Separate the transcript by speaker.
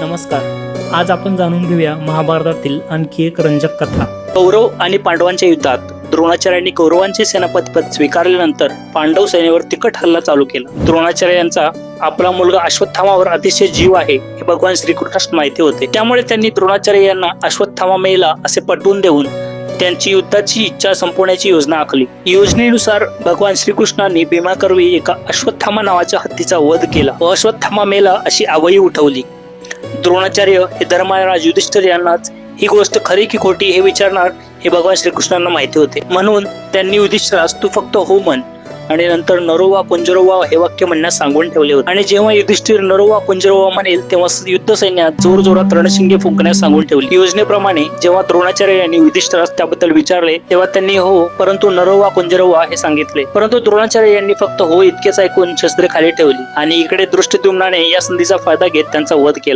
Speaker 1: नमस्कार. आज आपण जाणून घेऊया महाभारतातील आणखी एक रंजक कथा.
Speaker 2: कौरव आणि पांडवांच्या युद्धात द्रोणाचार्यांनी कौरवांचे सेनापतिपद स्वीकारल्यानंतर पांडव सेनेवर तिकट हल्ला चालू केला. द्रोणाचार्य यांचा आपला मुलगा अश्वत्थामावर अतिशय जीव आहे हे भगवान श्रीकृष्णास माहिती होते. त्यामुळे त्यांनी द्रोणाचार्य यांना अश्वत्थामा मेला असे पटवून देऊन त्यांची युद्धाची इच्छा संपवण्याची योजना आखली. योजनेनुसार भगवान श्रीकृष्णांनी भीमाकरवी एका अश्वत्थामा नावाच्या हत्तीचा वध केला. व अश्वत्थामा मेला अशी आवई उठवली. द्रोणाचार्य हे धर्मराज युधिष्ठिर यांनाच ही गोष्ट खरी की खोटी हे विचारणार हे भगवान श्रीकृष्णांना माहिती होते. म्हणून त्यांनी युधिष्ठिरास तू फक्त हो म्हण. आणि नंतर नरोवा पुंजरोवा हे वाक्य म्हणण्यास सांगून ठेवले होते. आणि जेव्हा युधिष्ठिर नरोवा पुंजरोवा म्हणेल तेव्हा युद्ध सैन्यात जोर जोरात रणशिंगे फुंकण्यास सांगून ठेवली. योजनेप्रमाणे जेव्हा द्रोणाचार्य यांनी युधिष्ठिरास त्याबद्दल विचारले तेव्हा त्यांनी हो परंतु नरोवा पुंजरोवा हे सांगितले. परंतु द्रोणाचार्य यांनी फक्त हो इतकेच ऐकून शस्त्रे खाली ठेवली आणि इकडे दृष्टिद्युम्नाने या संधीचा फायदा घेत त्यांचा वध केला.